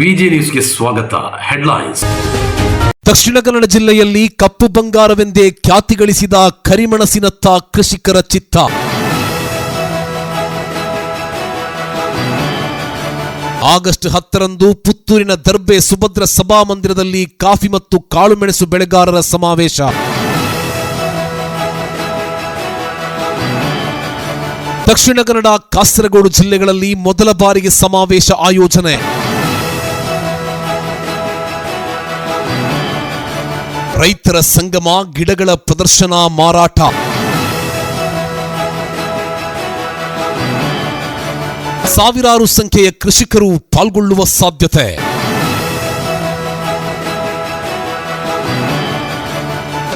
ವಿಜಿ ನ್ಯೂಸ್ಗೆ ಸ್ವಾಗತ. ಹೆಡ್ಲೈನ್ಸ್. ದಕ್ಷಿಣ ಕನ್ನಡ ಜಿಲ್ಲೆಯಲ್ಲಿ ಕಪ್ಪು ಬಂಗಾರವೆಂದೇ ಖ್ಯಾತಿ ಗಳಿಸಿದ ಕರಿಮೆಣಸಿನತ್ತ ಕೃಷಿಕರ ಚಿತ್ತ. ಆಗಸ್ಟ್ ಹತ್ತರಂದು ಪುತ್ತೂರಿನ ದರ್ಬೆ ಸುಭದ್ರ ಸಭಾಮಂದಿರದಲ್ಲಿ ಕಾಫಿ ಮತ್ತು ಕಾಳುಮೆಣಸು ಬೆಳೆಗಾರರ ಸಮಾವೇಶ. ದಕ್ಷಿಣ ಕನ್ನಡ, ಕಾಸರಗೋಡು ಜಿಲ್ಲೆಗಳಲ್ಲಿ ಮೊದಲ ಬಾರಿಗೆ ಸಮಾವೇಶ ಆಯೋಜನೆ. ರೈತರ ಸಂಗಮ ಗಿಡಗಳ ಪ್ರದರ್ಶನ ಮಾರಾಟ. ಸಾವಿರಾರು ಸಂಖ್ಯೆಯ ಕೃಷಿಕರು ಪಾಲ್ಗೊಳ್ಳುವ ಸಾಧ್ಯತೆ.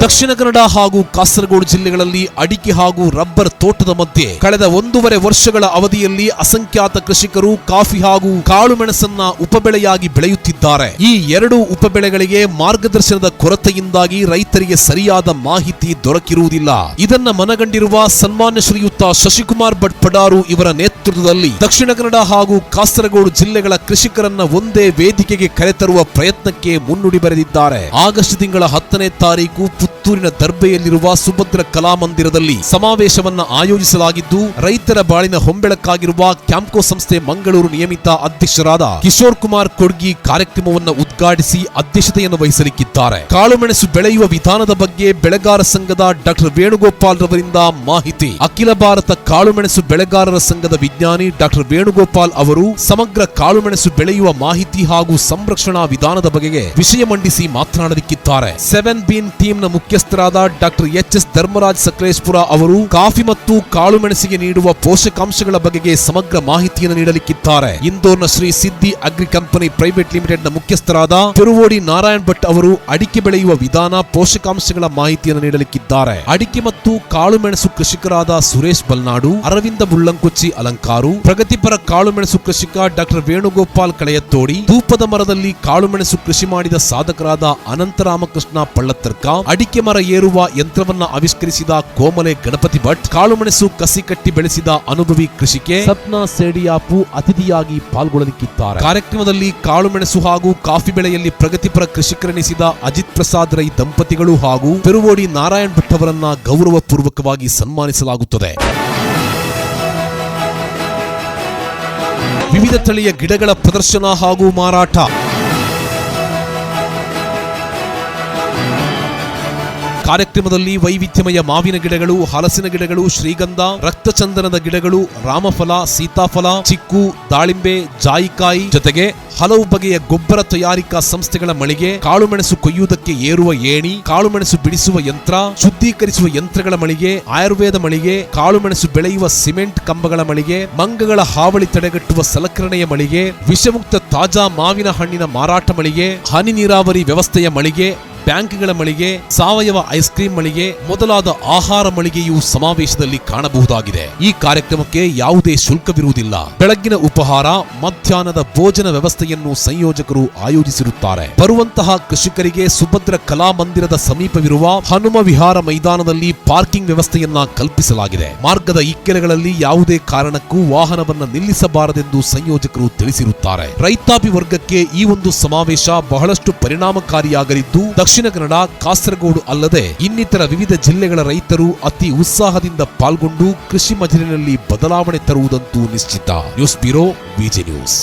ದಕ್ಷಿಣ ಕನ್ನಡ ಹಾಗೂ ಕಾಸರಗೋಡು ಜಿಲ್ಲೆಗಳಲ್ಲಿ ಅಡಿಕೆ ಹಾಗೂ ರಬ್ಬರ್ ತೋಟದ ಮಧ್ಯೆ ಕಳೆದ ಒಂದೂವರೆ ವರ್ಷಗಳ ಅವಧಿಯಲ್ಲಿ ಅಸಂಖ್ಯಾತ ಕೃಷಿಕರು ಕಾಫಿ ಹಾಗೂ ಕಾಳುಮೆಣಸನ್ನ ಉಪಬೆಳೆಯಾಗಿ ಬೆಳೆಯುತ್ತಿದ್ದಾರೆ. ಈ ಎರಡು ಉಪಬೆಳೆಗಳಿಗೆ ಮಾರ್ಗದರ್ಶನದ ಕೊರತೆಯಿಂದಾಗಿ ರೈತರಿಗೆ ಸರಿಯಾದ ಮಾಹಿತಿ ದೊರಕಿರುವುದಿಲ್ಲ. ಇದನ್ನ ಮನಗಂಡಿರುವ ಸನ್ಮಾನ್ಯ ಶ್ರೀಯುತ ಶಶಿಕುಮಾರ್ ಭಟ್ ಪಡಾರು ಇವರ ನೇತೃತ್ವದಲ್ಲಿ ದಕ್ಷಿಣ ಕನ್ನಡ ಹಾಗೂ ಕಾಸರಗೋಡು ಜಿಲ್ಲೆಗಳ ಕೃಷಿಕರನ್ನ ಒಂದೇ ವೇದಿಕೆಗೆ ಕರೆತರುವ ಪ್ರಯತ್ನಕ್ಕೆ ಮುನ್ನುಡಿ ಬರೆದಿದ್ದಾರೆ. ಆಗಸ್ಟ್ ತಿಂಗಳ ಹತ್ತನೇ ತಾರೀಕು ಪುತ್ತೂರಿನ ದರ್ಬೆಯಲ್ಲಿರುವ ಸುಭದ್ರ ಕಲಾಮಂದಿರದಲ್ಲಿ ಸಮಾವೇಶವನ್ನ ಆಯೋಜಿಸಲಾಗಿದ್ದು, ರೈತರ ಬಾಳಿನ ಹೊಂಬೆಳಕಾಗಿರುವ ಕ್ಯಾಂಪ್ಕೋ ಸಂಸ್ಥೆ ಮಂಗಳೂರು ನಿಯಮಿತ ಅಧ್ಯಕ್ಷರಾದ ಕಿಶೋರ್ ಕುಮಾರ್ ಕೊಡ್ಗಿ ಕಾರ್ಯಕ್ರಮವನ್ನು ಉದ್ಘಾಟಿಸಿ ಅಧ್ಯಕ್ಷತೆಯನ್ನು ವಹಿಸಲಿಕ್ಕಿದ್ದಾರೆ. ಕಾಳುಮೆಣಸು ಬೆಳೆಯುವ ವಿಧಾನದ ಬಗ್ಗೆ ಬೆಳೆಗಾರ ಸಂಘದ ಡಾಕ್ಟರ್ ವೇಣುಗೋಪಾಲ್ ರವರಿಂದ ಮಾಹಿತಿ. ಅಖಿಲ ಭಾರತ ಕಾಳುಮೆಣಸು ಬೆಳೆಗಾರರ ಸಂಘದ ವಿಜ್ಞಾನಿ ಡಾಕ್ಟರ್ ವೇಣುಗೋಪಾಲ್ ಅವರು ಸಮಗ್ರ ಕಾಳುಮೆಣಸು ಬೆಳೆಯುವ ಮಾಹಿತಿ ಹಾಗೂ ಸಂರಕ್ಷಣಾ ವಿಧಾನದ ಬಗೆಗೆ ವಿಷಯ ಮಂಡಿಸಿ ಮಾತನಾಡಲಿಕ್ಕಿದ್ದಾರೆ. ಸೆವೆನ್ ಬೀನ್ ಟೀಮ್ನ ಮುಖ್ಯಸ್ಥರಾದ doctor H S Dharmaraj Sakleshpur ಅವರು ಕಾಫಿ ಮತ್ತು ಕಾಳುಮೆಣಸಿಗೆ ನೀಡುವ ಪೋಷಕಾಂಶಗಳ ಬಗೆಗೆ ಸಮಗ್ರ ಮಾಹಿತಿಯನ್ನು ನೀಡಲಿಕ್ಕಿದ್ದಾರೆ. ಇಂದೋರ್ನ Shri Siddhi agri company private ಲಿಮಿಟೆಡ್ನ ಮುಖ್ಯಸ್ಥರಾದ ತಿರುವೋಡಿ ನಾರಾಯಣ್ ಭಟ್ ಅವರು ಅಡಿಕೆ ಬೆಳೆಯುವ ವಿಧಾನ ಪೋಷಕಾಂಶಗಳ ಮಾಹಿತಿಯನ್ನು ನೀಡಲಿಕ್ಕಿದ್ದಾರೆ. ಅಡಿಕೆ ಮತ್ತು ಕಾಳುಮೆಣಸು ಕೃಷಿಕರಾದ ಸುರೇಶ್ ಬಲ್ನಾಡು, ಅರವಿಂದ ಬುಳ್ಳಂಕುಚ್ಚಿ ಅಲಂಕಾರು, ಪ್ರಗತಿಪರ ಕಾಳುಮೆಣಸು ಕೃಷಿಕ ಡಾಕ್ಟರ್ ವೇಣುಗೋಪಾಲ್ ಕಳೆಯತ್ತೋಡಿ ಧೂಪದ ಮರದಲ್ಲಿ ಕಾಳುಮೆಣಸು ಕೃಷಿ ಮಾಡಿದ ಸಾಧಕರಾದ ಅನಂತರಾಮಕೃಷ್ಣ ಪಳ್ಳತ್ತರ್ಕ, ಅಡಿಕೆ ಮರ ಏರುವ ಯಂತ್ರವನ್ನ ಆವಿಷ್ಕರಿಸಿದ ಕೋಮಲೆ ಗಣಪತಿ ಭಟ್ ಕಾಳುಮೆಣಸು ಕಸಿ ಕಟ್ಟಿ ಬೆಳೆಸಿದ ಅನುಭವಿ ಕೃಷಿಕೆ ಸಪ್ನಾ ಸೇಡಿಯಾಪು ಅತಿಥಿಯಾಗಿ ಪಾಲ್ಗೊಳ್ಳಲಿಕ್ಕಿದ್ದಾರೆ. ಕಾರ್ಯಕ್ರಮದಲ್ಲಿ ಕಾಳುಮೆಣಸು ಹಾಗೂ ಕಾಫಿ ಬೆಳೆಯಲ್ಲಿ ಪ್ರಗತಿಪರ ಕೃಷಿಕರೆನಿಸಿದ ಅಜಿತ್ ಪ್ರಸಾದ್ ರೈ ದಂಪತಿಗಳು ಹಾಗೂ ಪೆರುವೋಡಿ ನಾರಾಯಣ್ ಭಟ್ ಅವರನ್ನ ಗೌರವಪೂರ್ವಕವಾಗಿ ಸನ್ಮಾನಿಸಲಾಗುತ್ತದೆ. ವಿವಿಧ ತಳಿಯ ಗಿಡಗಳ ಪ್ರದರ್ಶನ ಹಾಗೂ ಮಾರಾಟ ಕಾರ್ಯಕ್ರಮದಲ್ಲಿ ವೈವಿಧ್ಯಮಯ ಮಾವಿನ ಗಿಡಗಳು, ಹಲಸಿನ ಗಿಡಗಳು, ಶ್ರೀಗಂಧ, ರಕ್ತಚಂದನದ ಗಿಡಗಳು, ರಾಮಫಲ, ಸೀತಾಫಲ, ಚಿಕ್ಕು, ದಾಳಿಂಬೆ, ಜಾಯಿಕಾಯಿ ಜೊತೆಗೆ ಹಲವು ಬಗೆಯ ಗೊಬ್ಬರ ತಯಾರಿಕಾ ಸಂಸ್ಥೆಗಳ ಮಳಿಗೆ ಕಾಳುಮೆಣಸು ಕೊಯ್ಯುವುದಕ್ಕೆ ಏರುವ ಏಣಿ ಕಾಳುಮೆಣಸು ಬಿಡಿಸುವ ಯಂತ್ರ, ಶುದ್ಧೀಕರಿಸುವ ಯಂತ್ರಗಳ ಮಳಿಗೆ, ಆಯುರ್ವೇದ ಮಳಿಗೆ ಕಾಳುಮೆಣಸು ಬೆಳೆಯುವ ಸಿಮೆಂಟ್ ಕಂಬಗಳ ಮಳಿಗೆ, ಮಂಗಗಳ ಹಾವಳಿ ತಡೆಗಟ್ಟುವ ಸಲಕರಣೆಯ ಮಳಿಗೆ, ವಿಷಮುಕ್ತ ತಾಜಾ ಮಾವಿನ ಹಣ್ಣಿನ ಮಾರಾಟ ಮಳಿಗೆ, ಹನಿ ನೀರಾವರಿ ವ್ಯವಸ್ಥೆಯ ಮಳಿಗೆ ಬ್ಯಾಂಕ್ಗಳ ಮಳಿಗೆ, ಸಾವಯವ ಐಸ್ ಕ್ರೀಂ ಮಳಿಗೆ, ಮೊದಲಾದ ಆಹಾರ ಮಳಿಗೆಯು ಸಮಾವೇಶದಲ್ಲಿ ಕಾಣಬಹುದಾಗಿದೆ. ಈ ಕಾರ್ಯಕ್ರಮಕ್ಕೆ ಯಾವುದೇ ಶುಲ್ಕವಿರುವುದಿಲ್ಲ. ಬೆಳಗ್ಗಿನ ಉಪಹಾರ, ಮಧ್ಯಾಹ್ನದ ಭೋಜನ ವ್ಯವಸ್ಥೆಯನ್ನು ಸಂಯೋಜಕರು ಆಯೋಜಿಸಿರುತ್ತಾರೆ. ಬರುವಂತಹ ಕೃಷಿಕರಿಗೆ ಸುಭದ್ರ ಕಲಾ ಮಂದಿರದ ಸಮೀಪವಿರುವ ಹನುಮ ವಿಹಾರ ಮೈದಾನದಲ್ಲಿ ಪಾರ್ಕಿಂಗ್ ವ್ಯವಸ್ಥೆಯನ್ನ ಕಲ್ಪಿಸಲಾಗಿದೆ. ಮಾರ್ಗದ ಇಕ್ಕೆಲೆಗಳಲ್ಲಿ ಯಾವುದೇ ಕಾರಣಕ್ಕೂ ವಾಹನವನ್ನ ನಿಲ್ಲಿಸಬಾರದೆಂದು ಸಂಯೋಜಕರು ತಿಳಿಸಿರುತ್ತಾರೆ. ರೈತಾಪಿ ವರ್ಗಕ್ಕೆ ಈ ಒಂದು ಸಮಾವೇಶ ಬಹಳಷ್ಟು ಪರಿಣಾಮಕಾರಿಯಾಗಲಿದ್ದು ದಕ್ಷಿಣ ಕನ್ನಡ, ಕಾಸರಗೋಡು ಅಲ್ಲದೆ ಇನ್ನಿತರ ವಿವಿಧ ಜಿಲ್ಲೆಗಳ ರೈತರು ಅತಿ ಉತ್ಸಾಹದಿಂದ ಪಾಲ್ಗೊಂಡು ಕೃಷಿ ಮಜಲಿನಲ್ಲಿ ಬದಲಾವಣೆ ತರುವುದಂತೂ ನಿಶ್ಚಿತ. News bureau VG news.